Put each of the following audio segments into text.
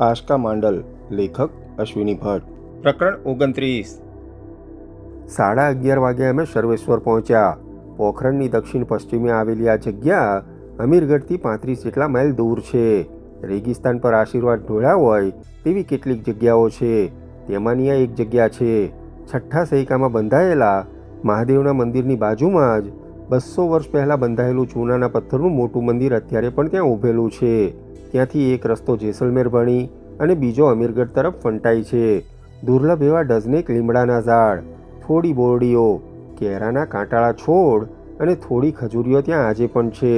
આશકા માંડલ લેખક અશ્વિની ભટ્ટ. પ્રકરણ ઓગણત્રીસ. સાડા અગિયાર વાગે અમે સર્વેશ્વર પહોંચ્યા. પોખરણની દક્ષિણ પશ્ચિમે આવેલી આ જગ્યા અમીરગઢથી પાંત્રીસ જેટલા માઇલ દૂર છે. રેગિસ્તાન પર આશીર્વાદ ઢોળ્યા હોય તેવી કેટલીક જગ્યાઓ છે. તેમાંની આ એક જગ્યા છે. છઠ્ઠા સૈકામાં બંધાયેલા મહાદેવના મંદિરની બાજુમાં જ બસો વર્ષ પહેલાં બંધાયેલું ચૂનાના પથ્થરનું મોટું મંદિર અત્યારે પણ ત્યાં ઊભેલું છે. ત્યાંથી એક રસ્તો જેસલમેર ભણી અને બીજો અમીરગઢ તરફ ફંટાય છે. દુર્લભ એવા ડઝનેક લીમડાના ઝાડ, થોડી બોરડીઓ, કેરાના કાંટાળા છોડ અને થોડી ખજૂરીઓ ત્યાં આજે પણ છે.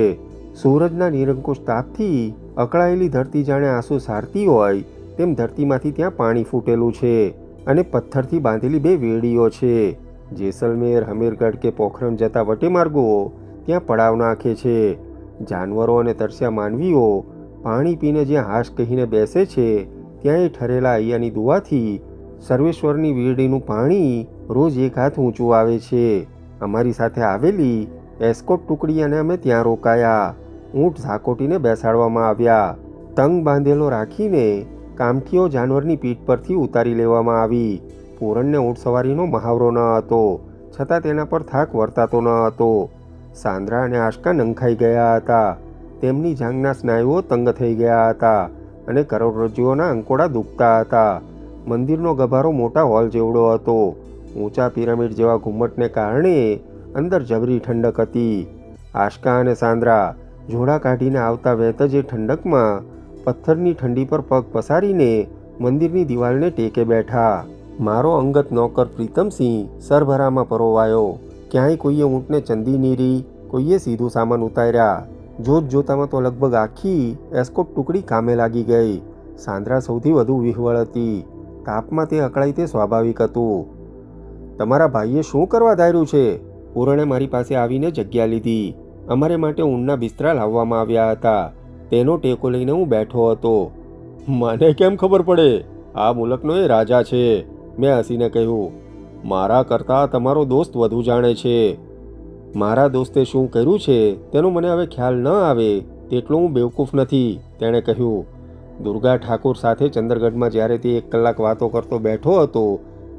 સૂરજના નિરંકુશ તાપથી અકળાયેલી ધરતી જાણે આંસુ સારતી હોય તેમ ધરતીમાંથી ત્યાં પાણી ફૂટેલું છે અને પથ્થરથી બાંધેલી બે વેડીઓ છે. જેસલમેર, હમીરગઢ કે પોખરણ જતા વટેમાર્ગો ત્યાં પડાવ નાખે છે. જાનવરો અને તરસ્યા માનવીઓ પાણી પીને જ્યાં હાશ કહીને બેસે છે ત્યાં એ ઠરેલા અહીંયાની દુવાથી સર્વેશ્વરની વીરડીનું પાણી રોજ એક હાથ ઊંચું આવે છે. અમારી સાથે આવેલી એસ્કોટ ટુકડી અને અમે ત્યાં રોકાયા. ઊંટ ઝાકોટીને બેસાડવામાં આવ્યા. તંગ બાંધેલો રાખીને કામઠીઓ જાનવરની પીઠ પરથી ઉતારી લેવામાં આવી. પૂરણને ઊંટ સવારીનો મહાવરો ન હતો, છતાં તેના પર થાક વર્તાતો ન હતો. સાંદ્રા અને આશકા નંખાઈ ગયા હતા. તેમની જાંગના સ્નાયુઓ તંગ થઈ ગયા હતા અને કરોડરજ્જુઓના અંકોડા દુખતા હતા. મંદિરનો ગભારો મોટા હોલ જેવડો હતો. ઊંચા પિરામિડ જેવા ઘુમ્મટને કારણે અંદર જબરી ઠંડક હતી. આશકા અને સાંદ્રા જોડા કાઢીને આવતા વહેત જે ઠંડકમાં પથ્થરની ઠંડી પર પગ પસારીને મંદિરની દિવાલને ટેકે બેઠા. મારો અંગત નોકર પ્રીતમસિંહ સરભરામાં પરોવાયો. ક્યાંય કોઈએ ઊંટને ચંદી નીરી, કોઈએ સીધું સામાન ઉતાર્યા. જોત જોતામાં તો લગભગ આખી એસ્કોટ ટુકડી કામે લાગી ગઈ. સાંદ્રા સૌથી વધુ વિહવળ હતી. તાપમાં તે અકળાઈ તે સ્વાભાવિક હતું. તમારા ભાઈએ શું કરવા ધાર્યું છે? પૂરણે મારી પાસે આવીને જગ્યા લીધી. અમારે માટે ઊનના બિસ્તરા લાવવામાં આવ્યા હતા. તેનો ટેકો લઈને હું બેઠો હતો. મને કેમ ખબર પડે? આ મુલકનો એ રાજા છે. મેં હસીને કહ્યું, મારા કરતાં તમારો દોસ્ત વધુ જાણે છે. મારા દોસ્તે શું કર્યું છે તેનો મને હવે ખ્યાલ ન આવે, તેટલો હું બેવકૂફ નથી. તેણે કહ્યું, દુર્ગા ઠાકુર સાથે ચંદ્રગઢમાં જ્યારે તે એક કલાક વાતો કરતો બેઠો હતો,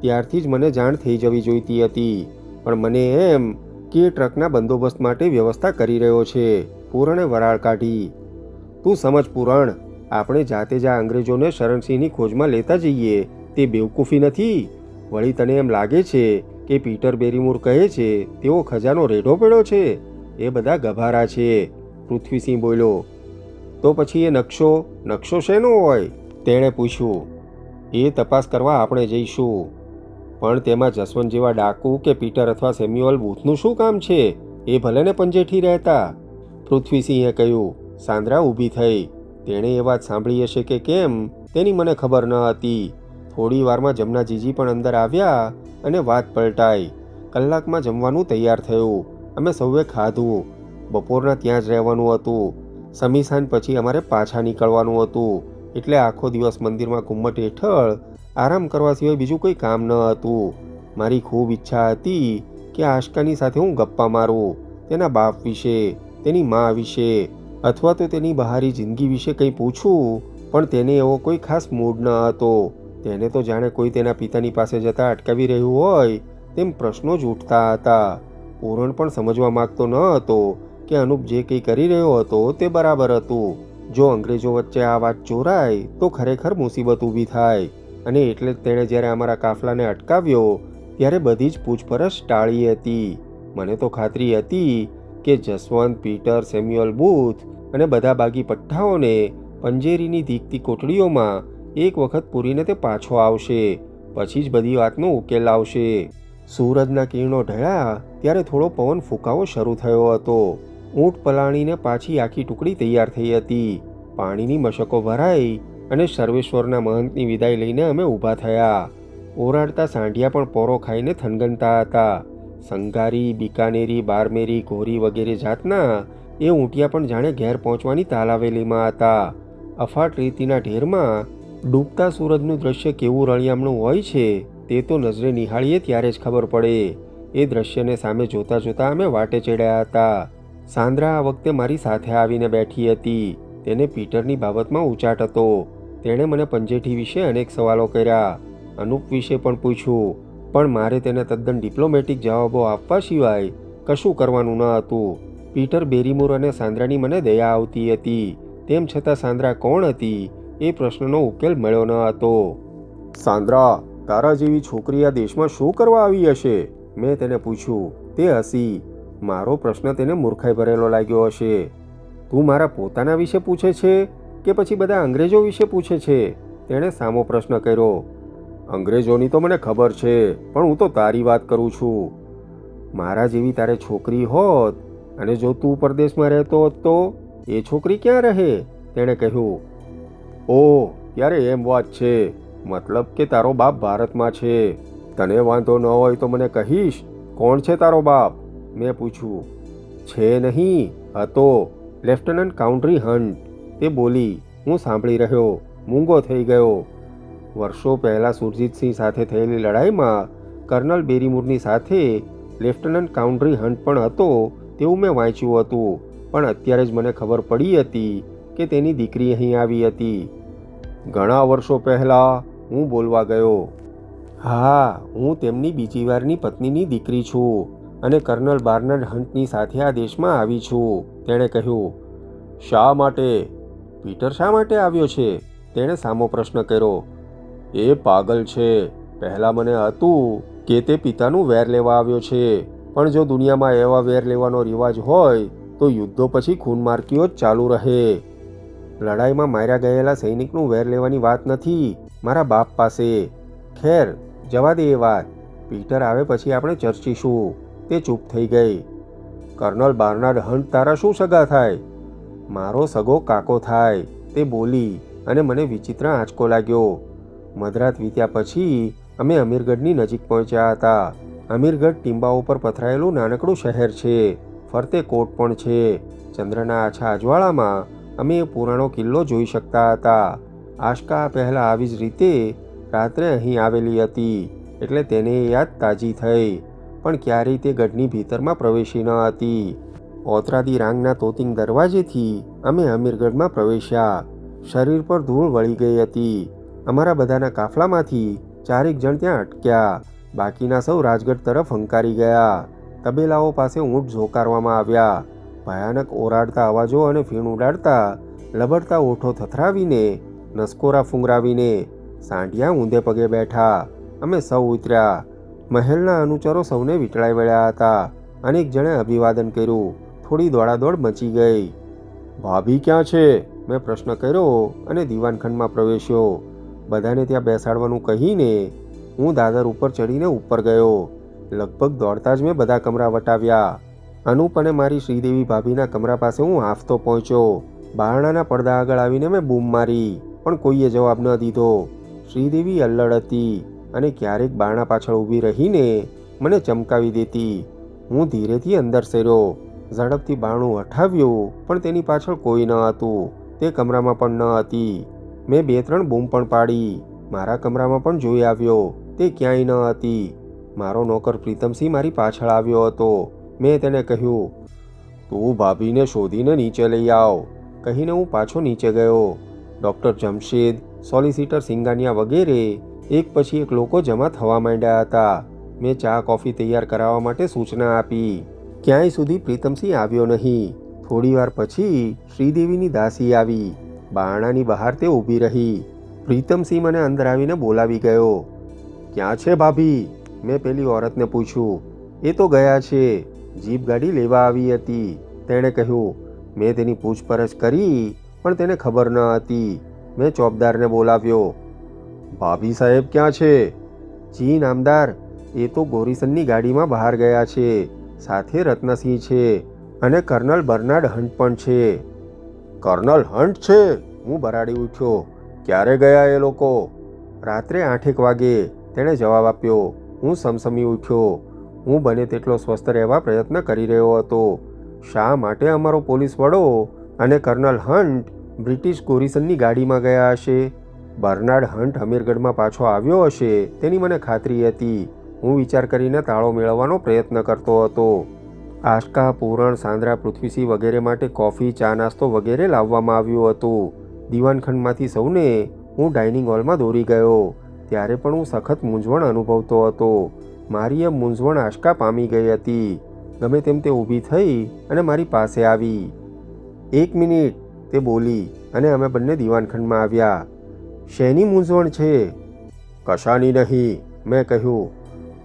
ત્યારથી જ મને જાણ થઈ જવી જોઈતી હતી. પણ મને એમ કે ટ્રકના બંદોબસ્ત માટે વ્યવસ્થા કરી રહ્યો છે. પૂરણે વરાળ કાઢી, તું સમજ પૂરણ, આપણે જાતે જ આ અંગ્રેજોને શરણસિંહની ખોજમાં લેતા જઈએ. તે બેવકૂફી નથી. વળી તને એમ લાગે છે કે પીટર બેરીમૂર કહે છે, તેઓ ખજાનો રેઢો પડ્યો છે? એ બધા ગભારા છે, પૃથ્વીસિંહ બોલ્યો. તો પછી એ નકશો નકશો શેનો હોય? તેણે પૂછ્યું. એ તપાસ કરવા આપણે જઈશું. પણ તેમાં જસવંત જેવા ડાકુ કે પીટર અથવા સેમ્યુઅલ બૂથનું શું કામ છે? એ ભલે ને પંજેઠી રહેતા. પૃથ્વીસિંહે કહ્યું, સાંદ્રા ઊભી થઈ. તેણે એ વાત સાંભળી હશે કે કેમ, તેની મને ખબર ન હતી. થોડી વારમાં જમના જીજી પણ અંદર આવ્યા અને વાત પલટાઈ. કલાકમાં જમવાનું તૈયાર થયું. અમે સૌએ ખાધું. બપોરના ત્યાં જ રહેવાનું હતું. સમીસાન પછી અમારે પાછા નીકળવાનું હતું. એટલે આખો દિવસ મંદિરમાં ઘુમ્મટ હેઠળ આરામ કરવા સિવાય બીજું કોઈ કામ ન હતું. મારી ખૂબ ઈચ્છા હતી કે આશકાની સાથે હું ગપ્પા મારું, તેના બાપ વિશે, તેની મા વિશે, અથવા તો તેની બહારી જિંદગી વિશે કંઈ પૂછું, પણ તેને એવો કોઈ ખાસ મૂડ ન હતો. તેને તો જાણે કોઈ તેના પિતાની પાસે જતા અટકાવી રહ્યું હોય તેમ પ્રશ્નો જ ઉઠતા હતા. પૂરણ પણ સમજવા માંગતો ન હતો કે અનુપ જે કંઈ કરી રહ્યો હતો તે બરાબર હતું. જો અંગ્રેજો વચ્ચે આ વાત ચોરાય, તો ખરેખર મુસીબત ઊભી થાય અને એટલે જ તેણે જ્યારે અમારા કાફલાને અટકાવ્યો, ત્યારે બધી જ પૂછપરછ ટાળી હતી. મને તો ખાતરી હતી કે જસવંત, પીટર, સેમ્યુઅલ બૂથ અને બધા બાગી પઠ્ઠાઓને પંજેરીની ધીકતી કોટડીઓમાં એક વખત પૂરીને તે પાછો આવશે. પછી જ બધી વાતનો ઉકેલ આવશે સૂરજના કિરણો ઢળ્યા ત્યારે થોડો પવન ફૂંકાવો શરૂ થયો હતો. ઊંટ પલાણીને પાછી આખી ટુકડી તૈયાર થઈ હતી. પાણીની મશકો ભરાઈ અને સર્વેશ્વરના મહંતની વિદાય લઈને અમે ઊભા થયા. ઓરાડતા સાંઢિયા પણ પોરો ખાઈને થનગનતા હતા. સંગારી, બિકાનેરી, બારમેરી, ઘોરી વગેરે જાતના એ ઊંટિયા પણ જાણે ઘેર પહોંચવાની તાલાવેલીમાં હતા. અફાટ રીતિના ઢેરમાં ડૂબતા સૂરજનું દ્રશ્ય કેવું રળિયામણું હોય છે તે તો નજરે નિહાળીએ ત્યારે જ ખબર પડે. એ દ્રશ્યને સામે જોતા જોતા અમે વાટે ચડ્યા હતા. સાંદ્રા આ વખતે મારી સાથે આવીને બેઠી હતી. તેને પીટરની બાબતમાં ઉચાટ હતો. તેણે મને પંજેઠી વિશે અનેક સવાલો કર્યા. અનુપ વિશે પણ પૂછ્યું. પણ મારે તેને તદ્દન ડિપ્લોમેટિક જવાબો આપવા સિવાય કશું કરવાનું ન હતું. પીટર બેરીમોર અને સાંદ્રાની મને દયા આવતી હતી. તેમ છતાં સાંદ્રા કોણ હતી? એ પ્રશ્નનો ઉકેલ મળ્યો ન હતો. સાંદ્રા, તારા જેવી છોકરી આ દેશમાં શું કરવા આવી હશે? મેં તેને પૂછ્યું. તે હસી. મારો પ્રશ્ન તેને મૂર્ખાઈ ભરેલો લાગ્યો હશે. તું મારા પોતાના વિશે પૂછે છે કે પછી બધા અંગ્રેજો વિશે પૂછે છે? તેણે સામો પ્રશ્ન કર્યો. અંગ્રેજોની તો મને ખબર છે, પણ હું તો તારી વાત કરું છું. મારા જેવી તારે છોકરી હોત અને જો તું પરદેશમાં રહેતો હોત તો એ છોકરી ક્યાં રહે? તેણે કહ્યું. ઓ, ત્યારે એમ વાત છે. મતલબ કે તારો બાપ ભારતમાં છે. તને વાંધો ન હોય તો મને કહીશ, કોણ છે તારો બાપ? મેં પૂછ્યું. છે નહીં, હતો. લેફ્ટનન્ટ કાઉન્ટ્રી હન્ટ તે બોલી, હું સાંભળી રહ્યો. મૂંગો થઈ ગયો. વર્ષો પહેલાં સુરજીતસિંહ સાથે થયેલી લડાઈમાં કર્નલ બેરીમૂરની સાથે લેફ્ટનન્ટ કાઉન્ટ્રી હન્ટ પણ હતો, તેવું મેં વાંચ્યું હતું. પણ અત્યારે જ મને ખબર પડી હતી કે તેની દીકરી અહીં આવી હતી. ઘણા વર્ષો પહેલાં હું બોલવા ગયો. હા, હું તેમની બીજી વારની પત્નીની દીકરી છું અને કર્નલ બાર્નર્ડ હન્ટની સાથે આ દેશમાં આવી છું. તેણે કહ્યું, શા માટે? પીટર શા માટે આવ્યો છે? તેણે સામો પ્રશ્ન કર્યો, એ પાગલ છે. પહેલાં મને હતું કે તે પિતાનું વેર લેવા આવ્યો છે. પણ જો દુનિયામાં એવા વેર લેવાનો રિવાજ હોય, તો યુદ્ધો પછી ખૂનમાર્કીઓ ચાલુ રહે. લડાઈમાં માર્યા ગયેલા સૈનિકનું વેર લેવાની વાત નથી. મારા બાપ પાસે. ખેર, જવા દે એ વાત. પીટર આવે પછી આપણે ચર્ચીશું. તે ચૂપ થઈ ગઈ. કર્નલ બાર્નાર્ડ હન્ટ તારા શું સગા થાય? મારો સગો કાકો થાય. તે બોલી અને મને વિચિત્ર આંચકો લાગ્યો. મધરાત વીત્યા પછી અમે અમીરગઢની નજીક પહોંચ્યા હતા. અમીરગઢ ટીંબા ઉપર પથરાયેલું નાનકડું શહેર છે. ફરતે કોટ પણ છે. ચંદ્રના આછા અજવાળામાં અમે પુરાણો કિલ્લો જોઈ શકતા હતા. આશકા પહેલાં આવી જ રીતે રાત્રે અહીં આવેલી હતી, એટલે તેને યાદ તાજી થઈ. પણ ક્યારેય તે ગઢની ભીતરમાં પ્રવેશી ન હતી. ઓતરાદી રાંગના તોતિંગ દરવાજેથી અમે અમીરગઢમાં પ્રવેશ્યા. શરીર પર ધૂળ વળી ગઈ હતી. અમારા બધાના કાફલામાંથી ચારેક જણ ત્યાં અટક્યા. બાકીના સૌ રાજગઢ તરફ હંકારી ગયા. તબેલાઓ પાસે ઊંટ ઝોકારવામાં આવ્યા. ભયાનક ઓરાડતા અવાજો અને ફીણ ઉડાડતા લબડતા ઓઠો થથરાવીને, નસકોરા ફૂંગરાવીને, સાંઢિયા ઊંધે પગે બેઠા, અમે સૌ ઉતર્યા. મહેલના અનુચરો સૌને વીંટળાઈ વળ્યા હતા. અનેક જણે અભિવાદન કર્યું. થોડી દોડાદોડ મચી ગઈ. ભાભી ક્યાં છે? મેં પ્રશ્ન કર્યો અને દીવાનખંડમાં પ્રવેશ્યો. બધાને ત્યાં બેસાડવાનું કહીને હું દાદર ઉપર ચડીને ઉપર ગયો. લગભગ દોડતા જ મેં બધા કમરા વટાવ્યા. અનુપ અને મારી શ્રીદેવી ભાભીના કમરા પાસે હું હાફતો પહોંચ્યો. બારણાના પડદા આગળ આવીને મેં બૂમ મારી, પણ કોઈએ જવાબ ન દીધો. શ્રીદેવી અલ્લડ હતી અને ક્યારેક બારણા પાછળ ઊભી રહીને મને ચમકાવી દેતી. હું ધીરેથી અંદર સેર્યો ઝડપથી બારણું હઠાવ્યું, પણ તેની પાછળ કોઈ ન હતું. તે કમરામાં પણ ન હતી. મેં બે ત્રણ બૂમ પણ પાડી. મારા કમરામાં પણ જોઈ આવ્યો, તે ક્યાંય ન હતી. મારો નોકર પ્રીતમસિંહ મારી પાછળ આવ્યો હતો. મેં તેને કહ્યું, તું ભાભીને શોધીને નીચે લઈ આવ. કહીને હું પાછો નીચે ગયો. ડૉક્ટર જમશેદ સોલિસિટર સિંગાનિયા વગેરે એક પછી એક લોકો જમા થવા માંડ્યા હતા. મેં ચા, કોફી તૈયાર કરાવવા માટે સૂચના આપી. ક્યાંય સુધી પ્રીતમસિંહ આવ્યો નહીં. થોડીવાર પછી શ્રીદેવીની દાસી આવી. બારણાની બહાર તે ઊભી રહી. પ્રીતમસિંહ મને અંદર આવીને બોલાવી ગયો. ક્યાં છે ભાભી? મેં પેલી ઓરતને પૂછ્યું. એ તો ગયા છે. જીપ ગાડી લેવા આવી હતી. તેણે કહ્યું, મેં તેની પૂછપરછ કરી, પણ તેને ખબર ન હતી. મેં ચોપદારને બોલાવ્યો. ભાભી સાહેબ ક્યાં છે? જી, નામદાર. એ તો ગોરીસનની ગાડીમાં બહાર ગયા છે. સાથે રત્નસિંહ છે અને કર્નલ બર્નાર્ડ હન્ટ પણ છે. કર્નલ હન્ટ છે? હું બરાડી ઉઠ્યો. ક્યારે ગયા એ લોકો? રાત્રે આઠેક વાગે. તેણે જવાબ આપ્યો. હું સમસમી ઉઠ્યો. હું બને તેટલો સ્વસ્થ રહેવા પ્રયત્ન કરી રહ્યો હતો. શા માટે અમારો પોલીસ વડો અને કર્નલ હન્ટ બ્રિટિશ ગોરિસનની ગાડીમાં ગયા હશે? બર્નાર્ડ હન્ટ હમીરગઢમાં પાછો આવ્યો હશે તેની મને ખાતરી હતી. હું વિચાર કરીને તાળો મેળવવાનો પ્રયત્ન કરતો હતો. આશકા પૂરણ, સાંદ્રા, પૃથ્વીસિંહ વગેરે માટે કોફી, ચા, નાસ્તો વગેરે લાવવામાં આવ્યું હતું. દીવાનખંડમાંથી સૌને હું ડાઇનિંગ હોલમાં દોરી ગયો. ત્યારે પણ હું સખત મૂંઝવણ અનુભવતો હતો. મારી એ મૂંઝવણ આશકા પામી ગઈ હતી. ગમે તેમ તે ઊભી થઈ અને મારી પાસે આવી. એક મિનિટ, તે બોલી, અને અમે બંને દિવાનખંડમાં આવ્યા. શેની મૂંઝવણ છે? કશાની નહીં, મેં કહ્યું.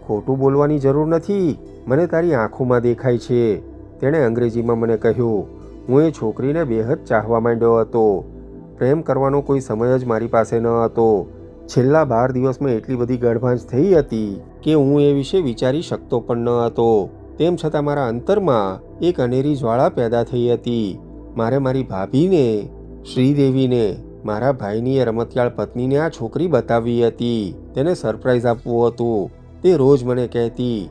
ખોટું બોલવાની જરૂર નથી, મને તારી આંખોમાં દેખાય છે. તેણે અંગ્રેજીમાં મને કહ્યું, હું એ છોકરીને બેહદ ચાહવા માંડ્યો હતો. પ્રેમ કરવાનો કોઈ સમય જ મારી પાસે ન હતો. છેલ્લા બાર દિવસમાં એટલી બધી ગડભાંજ થઈ હતી કે હું એ વિશે વિચારી શકતો પણ ન હતો. તેમ છતાં મારા અંતરમાં એક અનેરી જ્વાળા પેદા થઈ હતી. મારે મારી ભાભીને, શ્રીદેવીને, મારા ભાઈની એ રમતિયાળ પત્નીને આ છોકરી બતાવવી હતી. તેને સરપ્રાઈઝ આપવું હતું. તે રોજ મને કહેતી,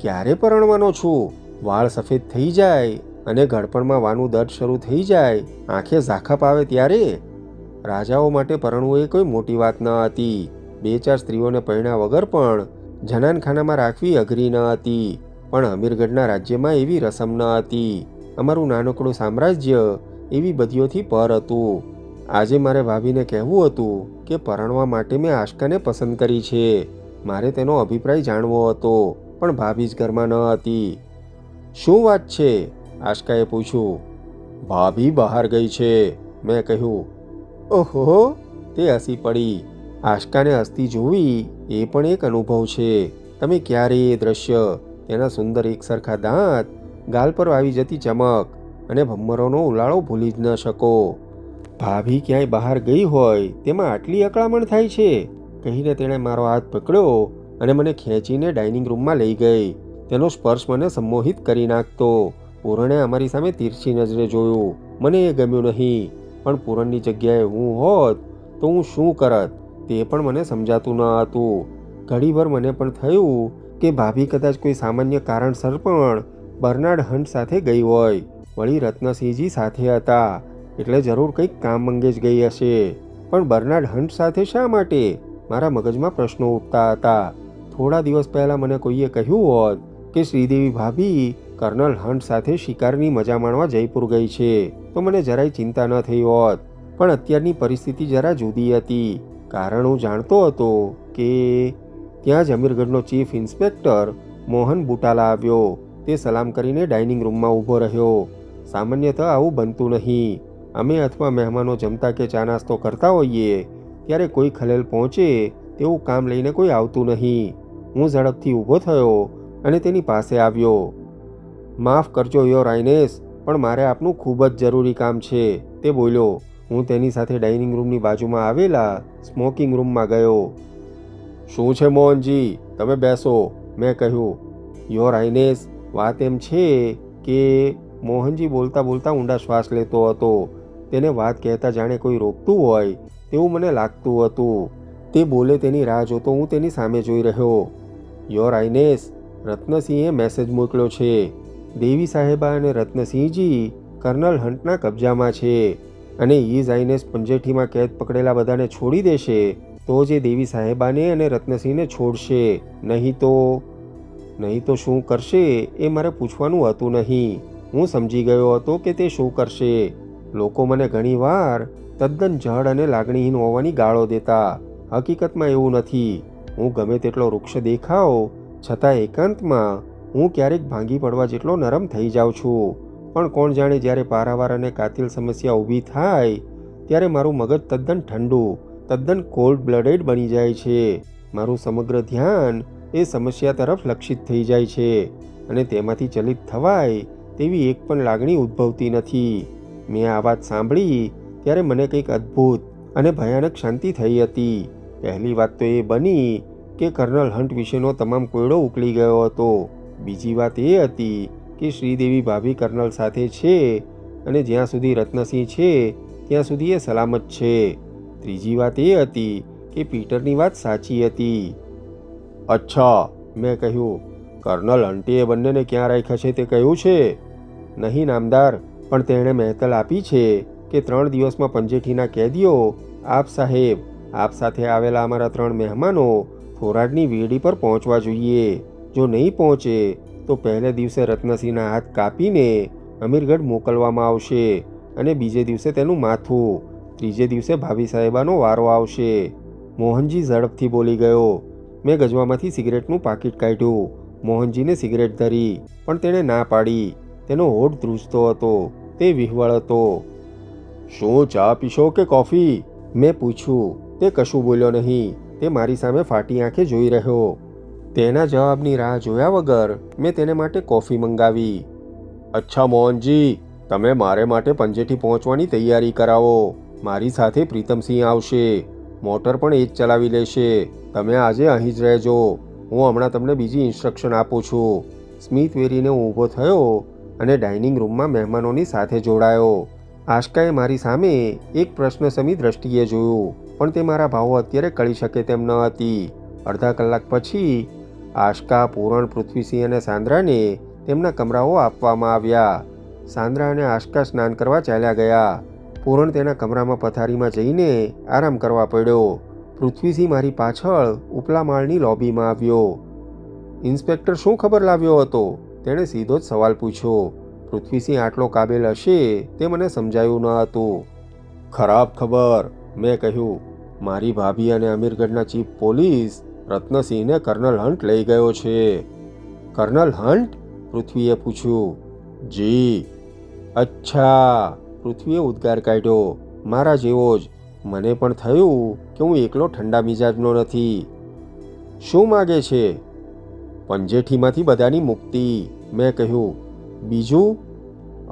ક્યારે પરણવાનો છું? વાળ સફેદ થઈ જાય અને ઘડપણમાં વાનું દર્દ શરૂ થઈ જાય. આંખે ઝાખપ આવે ત્યારે રાજાઓ માટે પરણવું એ કોઈ મોટી વાત ન હતી. બે ચાર સ્ત્રીઓને પરણ્યા વગર પણ જનાનખાનામાં રાખવી અઘરી ન હતી. પણ અમીરગઢના રાજ્યમાં એવી રસમ ન હતી. અમારું નાનકડું સામ્રાજ્ય એવી બધીઓથી પર હતું. આજે મારે ભાભીને કહેવું હતું કે પરણવા માટે મેં આશકાને પસંદ કરી છે. મારે તેનો અભિપ્રાય જાણવો હતો, પણ ભાભી જ ઘરમાં ન હતી. શું વાત છે? આશકાએ પૂછ્યું. ભાભી બહાર ગઈ છે, મેં કહ્યું. ઓહો, તે હસી પડી. આશકાને હસતી જોવી એ પણ એક અનુભવ છે. તમે ક્યારે એ દ્રશ્ય, તેના સુંદર એકસરખા દાંત, ગાલ પર આવી જતી ચમક અને ભમ્મરોનો ઉલાળો ભૂલી જ ન શકો. ભાભી ક્યાંય બહાર ગઈ હોય, તેમાં આટલી અકળામણ થાય છે? કહીને તેણે મારો હાથ પકડ્યો અને મને ખેંચીને ડાઇનિંગ રૂમમાં લઈ ગઈ. તેનો સ્પર્શ મને સંમોહિત કરી નાખતો. પૂરણે અમારી સામે તીરછી નજરે જોયું. મને એ ગમ્યું નહીં. પણ પૂરણની જગ્યાએ હું હોત તો હું શું કરત? તે પણ મને સમજાતું ન હતું. ઘડીભર મને પણ થયું કે ભાભી કદાચ કોઈ સામાન્ય કારણસર પણ બર્નાર્ડ હન્ટ સાથે ગઈ હોય. વળી રત્નસિંહજી સાથે હતા. એટલે જરૂર કંઈક કામ અંગે જ ગઈ હશે. પણ બર્નાર્ડ હન્ટ સાથે શા માટે? મારા મગજમાં પ્રશ્નો ઉઠતા હતા. થોડા દિવસ પહેલાં મને કોઈએ કહ્યું હોત કે શ્રીદેવી ભાભી કર્નલ હન્ટ સાથે શિકારની મજા માણવા જયપુર ગઈ છે. તો મને જરાય ચિંતા ન થઈ હોત. પણ અત્યારની પરિસ્થિતિ જરા જુદી હતી. કારણ હું જાણતો હતો કે ત્યાં જ અમીરગઢનો ચીફ ઇન્સ્પેક્ટર મોહન બુટાલા આવ્યો. તે સલામ કરીને ડાઇનિંગ રૂમમાં ઊભો રહ્યો. સામાન્યતઃ આવું બનતું નહીં. અમે અથવા મહેમાનો જમતા કે ચા નાસ્તો કરતા હોઈએ, ત્યારે કોઈ ખલેલ પહોંચે તેવું કામ લઈને કોઈ આવતું નહીં. હું ઝડપથી ઊભો થયો અને તેની પાસે આવ્યો. માફ કરજો યોર આઈનેસ પણ મારે આપનું ખૂબ જ જરૂરી કામ છે. તે બોલ્યો. હું તેની સાથે ડાઇનિંગ રૂમની બાજુમાં આવેલા સ્મોકિંગ રૂમમાં ગયો. શું છે મોહનજી? તમે બેસો. મેં કહ્યું યોર આઈનેસ વાત એમ છે કે મોહનજી બોલતા બોલતા ઊંડા શ્વાસ લેતો હતો. તેને વાત કહેતા જાણે કોઈ રોકતું હોય તેવું મને લાગતું હતું. તે બોલે તેની રાહ જોતો હું તેની સામે જોઈ રહ્યો. યોર આઈનેસ રત્નસિંહે મેસેજ મોકલ્યો છે. દેવી સાહેબા અને રત્નસિંહજી કર્નલ હન્ટના કબજામાં છે અને ઈઝ જઈને પંજેઠીમાં કેદ પકડેલા બધાને છોડી દેશે, તો જે દેવી સાહેબાને અને રત્નસિંહને છોડશે. નહીં તો નહીં તો શું કરશે એ મારે પૂછવાનું હતું નહીં. હું સમજી ગયો હતો કે તે શું કરશે. લોકો મને ઘણીવાર તદ્દન જડ અને લાગણીહીન હોવાની ગાળો દેતા. હકીકતમાં એવું નથી. હું ગમે તેટલો વૃક્ષ દેખાવ છતાં એકાંતમાં હું ક્યારેક ભાંગી પડવા જેટલો નરમ થઈ જાઉં છું. પણ કોણ જાણે જ્યારે પારાવાર અને કાતિલ સમસ્યા ઊભી થાય, ત્યારે મારું મગજ તદ્દન ઠંડુ, તદ્દન કોલ્ડ બ્લડેડ બની જાય છે. મારું સમગ્ર ધ્યાન એ સમસ્યા તરફ લક્ષિત થઈ જાય છે અને તેમાંથી ચલિત થવાય તેવી એક પણ લાગણી ઉદ્ભવતી નથી. મેં આ વાત સાંભળી ત્યારે મને કંઈક અદ્ભુત અને ભયાનક શાંતિ થઈ હતી. પહેલી વાત તો એ બની કે કર્નલ હન્ટ વિશેનો તમામ કોયડો ઉકળી ગયો હતો. બીજી વાત એ હતી કે શ્રીદેવી ભાભી કર્નલ સાથે છે અને જ્યાં સુધી રત્નસિંહ છે, ત્યાં સુધી એ સલામત છે. ત્રીજી વાત એ હતી કે પીટરની વાત સાચી હતી. અચ્છા, મેં કહ્યું, કર્નલ અંટીએ બંનેને ક્યાં રાખ્યા છે તે કહ્યું છે? નહીં નામદાર, પણ તેણે મહેતલ આપી છે કે ત્રણ દિવસમાં પંજેઠીના કેદીઓ, આપ સાહેબ, આપ સાથે આવેલા અમારા ત્રણ મહેમાનો થોરાડની વેડી પર પહોંચવા જોઈએ. જો નહીં પહોંચે, તો પહેલે દિવસે રત્નસિંહના હાથ કાપીને અમીરગઢ મોકલવામાં આવશે અને બીજે દિવસે તેનું માથું, ત્રીજે દિવસે ભાભી સાહેબાનો વારો આવશે. મોહનજી ઝડપથી બોલી ગયો. મેં ગજવામાંથી સિગરેટનું પાકીટ કાઢ્યું. મોહનજીને સિગરેટ ધરી, પણ તેણે ના પાડી. તેનો હોઠ ધ્રુજતો હતો, તે વિહવળ હતો શું ચા પીશો કે કોફી? મેં પૂછ્યું. તે કશું બોલ્યો નહીં. તે મારી સામે ફાટી આંખે જોઈ રહ્યો. તેના જવાબની રાહ જોયા વગર મેં તેને માટે કોફી મંગાવી. અચ્છા મોહનજી, તમે મારે માટે પંજેઠી પહોંચવાની તૈયારી કરાવો. મારી સાથે પ્રીતમસિંહ આવશે. મોટર પણ એ જ ચલાવી લેશે. તમે આજે અહીં જ રહેજો. હું હમણાં તમને બીજી ઇન્સ્ટ્રક્શન આપું છું. સ્મિત વેરીને હું ઊભો થયો અને ડાઇનિંગ રૂમમાં મહેમાનોની સાથે જોડાયો. આશકાએ મારી સામે એક પ્રશ્ન સમી દ્રષ્ટિએ જોયું, પણ તે મારા ભાવો અત્યારે કળી શકે તેમ ન હતી. અડધા કલાક પછી આશકા, પૂરણ, પૃથ્વીસિંહ અને સાંદ્રાને તેમના કમરાઓ આપવામાં આવ્યા. સાંદ્રા અને આશકા સ્નાન કરવા ચાલ્યા ગયા. પૂરણ તેના કમરામાં પથારીમાં જઈને આરામ કરવા પડ્યો. પૃથ્વીસિંહ મારી પાછળ ઉપલા માળની લોબીમાં આવ્યો. ઇન્સ્પેક્ટર શું ખબર લાવ્યો હતો? તેણે સીધો જ સવાલ પૂછ્યો. પૃથ્વીસિંહ આટલો કાબેલ હશે તે મને સમજાયું ન હતું. ખરાબ ખબર, મેં કહ્યું. મારી ભાભી અને અમીરગઢના ચીફ પોલીસ રત્નસિંહને કર્નલ હન્ટ લઈ ગયો છે. કર્નલ હન્ટ પૃથ્વીએ પૂછ્યું. જી. અચ્છા. પૃથ્વીએ ઉદ્ગાર કાઢ્યો. મારા જેવો જ. મને પણ થયું કે હું એકલો ઠંડા મિજાજનો નથી. શું માગે છે? પંજેઠીમાંથી બધાની મુક્તિ. મેં કહ્યું, બીજું?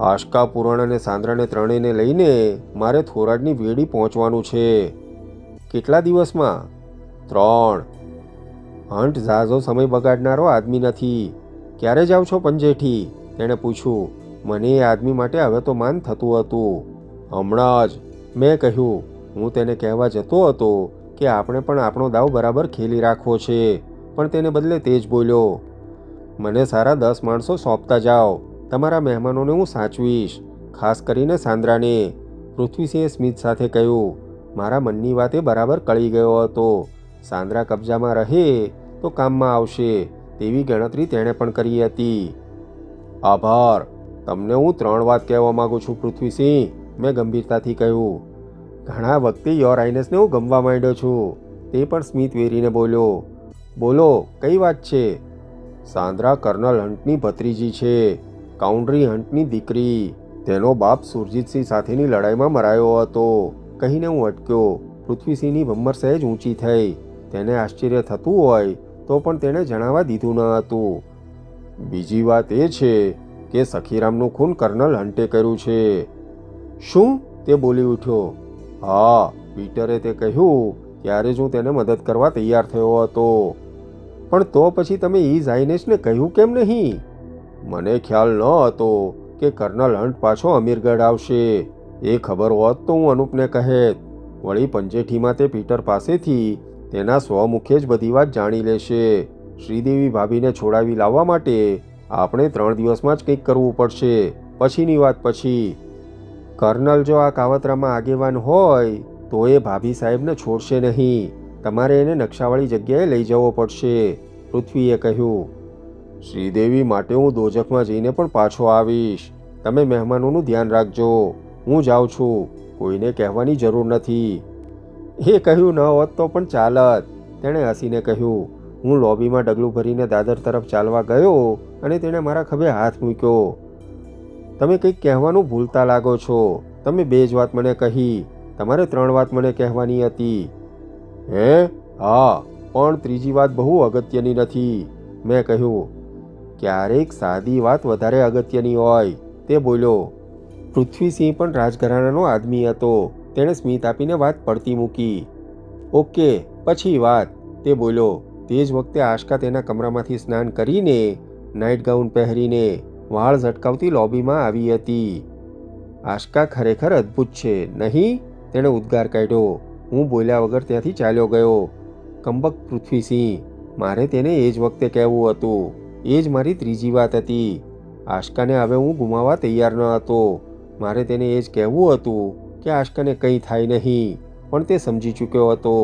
આશકા પુરાણ અને સાંદ્રાને ત્રણેયને લઈને મારે થોરાડની વેડી પહોંચવાનું છે. કેટલા દિવસમાં? ત્રણ. હંટ ઝાઝો સમય બગાડનારો આદમી નથી. ક્યારે જાવ છો પંજેઠી? તેણે પૂછ્યું. મને એ આદમી માટે હવે તો માન થતું હતું. હમણાં જ. મેં કહ્યું. હું તેને કહેવા જતો હતો કે આપણે પણ આપણો દાવ બરાબર ખેલી રાખવો છે, પણ તેને બદલે તે જ બોલ્યો. મને સારા દસ માણસો સોંપતા જાઓ. તમારા મહેમાનોને હું સાચવીશ, ખાસ કરીને સાંદ્રાને. પૃથ્વીસિંહે સ્મિત સાથે કહ્યું. મારા મનની વાતે બરાબર કળી ગયો હતો. સાંદ્રા કબજામાં રહે તો કામમાં આવશે તેવી ગણતરી તેણે પણ કરી હતી. આભાર. તમને હું ત્રણ વાત કહેવા માંગુ છું, પૃથ્વીસિંહ, મેં ગંભીરતાથી કહ્યું. ઘણા વખતે યોર આઇનેસને હું ગમવા માંડ્યો છું. તે પણ સ્મિત વેરીને બોલ્યો. બોલો, કઈ વાત છે? સાંદ્રા કર્નલ હંટની ભત્રીજી છે કાઉન્ડ્રી હંટની દીકરી. તેનો બાપ સુરજીતસિંહ સાથેની લડાઈમાં મરાયો હતો, કહીને હું અટક્યો. પૃથ્વીસિંહની ભમ્મર સહેજ ઊંચી થઈ. તેને આશ્ચર્ય થતું હોય તો પણ તેણે જણાવવા દીધું ન હતું. બીજી વાત એ છે કે સખીરામનું ખૂન કર્નલ હન્ટે કર્યું છે. શું? તે બોલી ઉઠ્યો. હા, પીટરે તે કહ્યું, ત્યારે જ હું તેને મદદ કરવા તૈયાર થયો હતો. પણ તો પછી તમે ઈ ઝાઇનેશને કહ્યું કેમ નહીં? મને ખ્યાલ ન હતો કે કર્નલ હન્ટ પાછો અમીરગઢ આવશે. એ ખબર હોત તો હું અનુપને કહેત. વળી પંજેઠીમાં તે પીટર પાસેથી તેના સ્વમુખે જ બધી વાત જાણી લેશે. શ્રીદેવી ભાભીને છોડાવી લાવવા માટે આપણે ત્રણ દિવસમાં જ કંઈક કરવું પડશે. પછીની વાત પછી. કર્નલ જો આ કાવતરામાં આગેવાન હોય, તો એ ભાભી સાહેબને છોડશે નહીં. તમારે એને નકશાવાળી જગ્યાએ લઈ જવો પડશે, પૃથ્વીએ કહ્યું. શ્રીદેવી માટે હું દોજખમાં જઈને પણ પાછો આવીશ. તમે મહેમાનોનું ધ્યાન રાખજો. હું જાઉં છું. કોઈને કહેવાની જરૂર નથી. એ કહ્યું ન હોત તો પણ ચાલત. તેણે હસીને કહ્યું, હું લોબીમાં ડગલું ભરીને દાદર તરફ ચાલવા ગયો અને તેણે મારા ખભે હાથ મૂક્યો. તમે કંઈક કહેવાનું ભૂલતા લાગો છો. તમે બે જ વાત મને કહી. તમારે ત્રણ વાત મને કહેવાની હતી. હે? હા, પણ ત્રીજી વાત બહુ અગત્યની નથી. મેં કહ્યું, ક્યારેક સાદી વાત વધારે અગત્યની હોય. તે બોલ્યો, પૃથ્વીસિંહ પણ રાજઘરાણાનો આદમી હતો. તેણે સ્મિત આપીને વાત પડતી મૂકી. ઓકે, પછી વાત, તે બોલ્યો. તે જ વખતે આશકા તેના કમરામાંથી સ્નાન કરીને નાઇટ ગાઉન પહેરીને વાળ ઝટકાવતી લોબીમાં આવી હતી. આશકા ખરેખર અદ્ભુત છે, નહીં? તેણે ઉદ્ગાર કાઢ્યો. હું બોલ્યા વગર ત્યાંથી ચાલ્યો ગયો. કંબક પૃથ્વીસિંહ, મારે તેને એ જ વખતે કહેવું હતું. એ જ મારી ત્રીજી વાત હતી. આશકાને હવે હું ગુમાવવા તૈયાર ન હતો. મારે તેને એ જ કહેવું હતું. કે આશકાને કંઈ થાય નહીં પણ તે સમજી ચૂક્યો હતો.